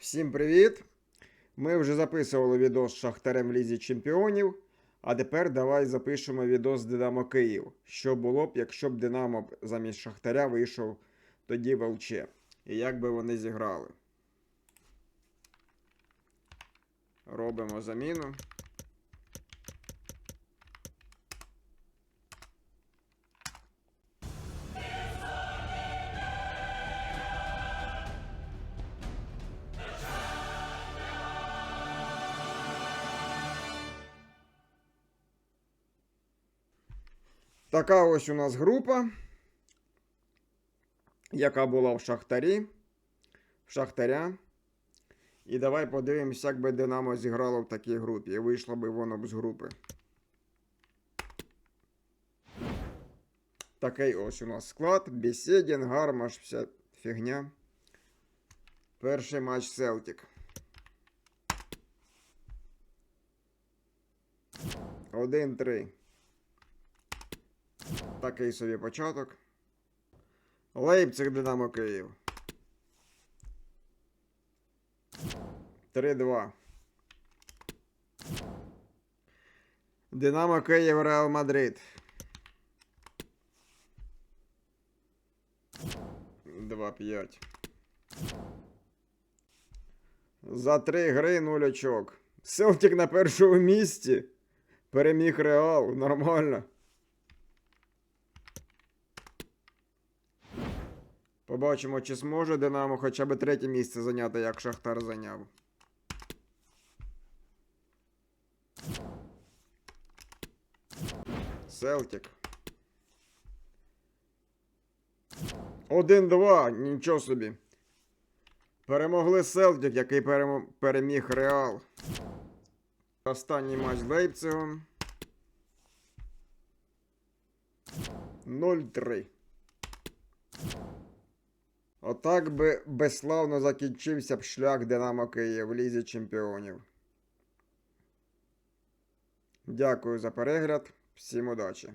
Всім привіт! Ми вже записували відео з Шахтарем Лізі Чемпіонів. А тепер давай запишемо відео з Динамо Київ. Що було б, якщо б Динамо замість Шахтаря вийшов тоді в ЛЧ. І як би вони зіграли. Робимо заміну. Така ось у нас група, яка була в Шахтарі. В Шахтаря. І давай подивимося, як би Динамо зіграло в такій групі. І вийшло би воно б з групи. Такий ось у нас склад. Бесєдін, Гармаш, вся фігня. Перший матч Селтик. Один-три. Такий собі початок. Лейпциг Динамо Київ. 3-2. Динамо Київ Реал Мадрид. 2-5. За три гри 0 очок. Селтик на першому місці. Переміг Реал. Нормально. Побачимо, чи зможе Динамо хоча б третє місце зайняти, як Шахтар зайняв. Селтик. 1-2, нічого собі. Перемогли Селтик, який переміг Реал. Останній матч з Лейпцигом. 0-3. Отак би безславно закінчився б шлях Динамо Київ в Лізі Чемпіонів. Дякую за перегляд. Всім удачі!